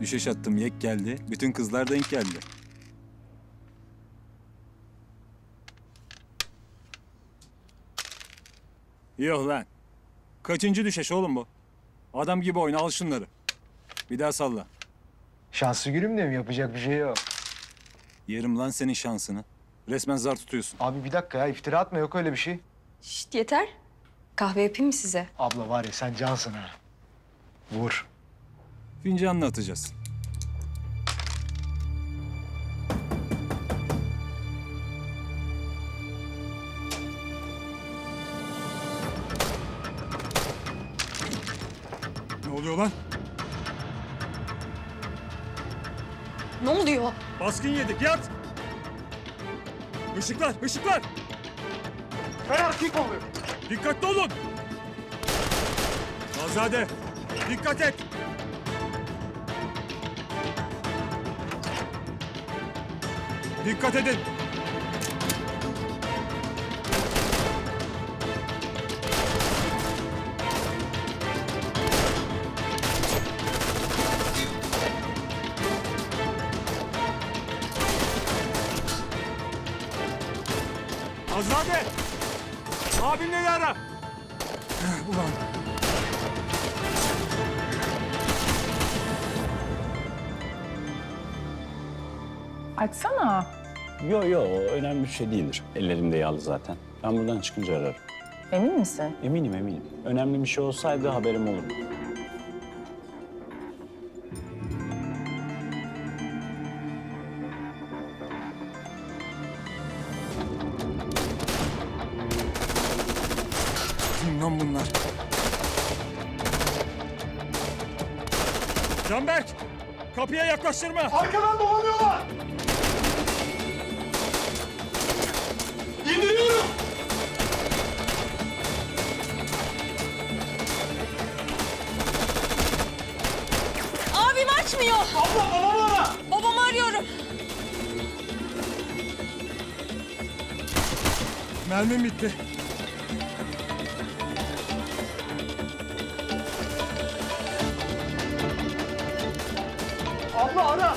Düşeş attım yek geldi. Bütün kızlar denk geldi. Yok lan. Kaçıncı düşeş oğlum bu? Adam gibi oyna al şunları. Bir daha salla. Şanslı gülüm de mi? Yapacak bir şey yok. Yerim lan senin şansını. Resmen zar tutuyorsun. Abi bir dakika ya iftira atma yok öyle bir şey. Şşt yeter. Kahve yapayım mı size? Abla var ya sen cansın ha. Vur. Fincanla atacağız. Ne oluyor lan? Ne oluyor? Baskın yedik yat! Işıklar, ışıklar! Kick oluyor. Dikkatli olun! Azade, dikkat et! Dikkat edin! Azade! Abinleri ara! Ulan Açsana. Yo yo önemli bir şey değildir. Ellerim de yağlı zaten. Ben buradan çıkınca ararım. Emin misin? Eminim eminim. Önemli bir şey olsaydı haberim olurdu. kim lan bunlar? Canberk! Kapıya yaklaştırma! Arkadan dolanıyorlar. Abim açmıyor. Abla babamı ara. Babamı arıyorum. Mermim bitti. Abla ara.